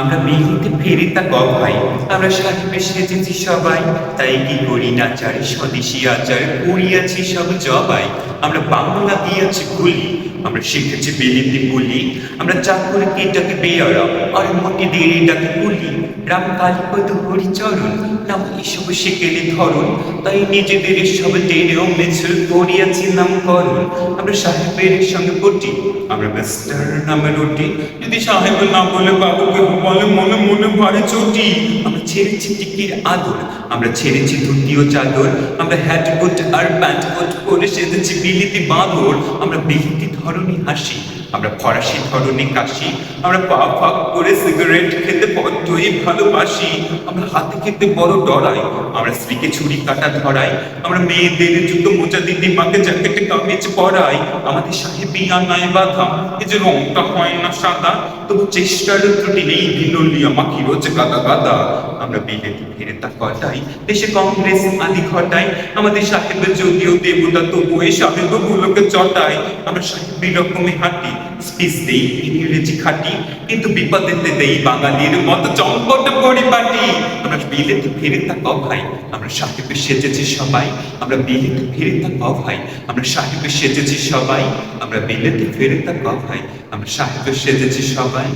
আমরা বিলিতে ফেরি তা ভাই আমরা সাহেবে সেজেছি সবাই। তাই কি করি না চারি স্বদেশি আচার করিয়াছি সব জবাই। আমরা বাংলা দিয়েছি গুলি, আমরা শিখেছি বিলিতি বলি আমরা চাকরি কেটাকে বেয়ারা, আর মোটে দিয়ে ডাকে কুলি। রাম কালীপদ হরিচরণ, নাম এসব শিখেলে ধরন তাই নিজেদের সব টেনেও মিছিল করিয়াছি নামকরণ। আমরা সাহেবের সঙ্গে পটি, আমরা মিস্টার নামে রুটি। যদি সাহেব না বলে বাবুকে বলে, মনে মনে পারে চটি। আমরা ছেড়েছি টিকির আদর, আমরা ছেড়েছি ধুতি ও চাদর, আমরা হ্যাট কোট আর প্যান্ট কোট পরে সেজেছি বিলিতি বাঁদর, আমরা বিলিতি ধরনী হাসি আমরা ফরাসি ধরনী কাশি, আমরা পা ফাঁক করে সিগারেট খেতে বড্ডই ভালোবাসি। আমরা হাতে খেতে বড় ডরাই, আমরা স্ত্রীকে ছুরি কাটা ধরাই, আমরা মেয়েদের জুতো মোচা দিদি মাকে জ্যাকেটে কামিজ পরাই। আমাদের সাহেবী আনায় বাধা, এই যে রংটা হয় না সাদা, তবু চেষ্টার ত্রুটি নেই ভিলোলিয়া মাখি রোজ গাদা গাদা। আমরা বিলেতি ফিরে তা কটাই, দেশে কংগ্রেস আদি ঘটাই। আমাদের সাহেবের যদিও দেবতা তবু এই সাহেব গুলোকে চটাই। আমরা সাহেবী রকমে হাঁটি স্পিচ দেই, ইংরেজি খাটি, কিন্তু বিপদেতে দেই বাঙালির মতো চম্পট পরিপাটি আমরা বিলেতে ফিরে থাকো ভাই, আমরা সাহেবের সেজেছি সবাই। আমরা বিলেতে ফিরে থাকো ভাই, আমরা সাহেবের সেজেছি সবাই। আমরা বিলেতে ফিরে থাকো ভাই, আমরা সাহেবের সেজেছি সবাই।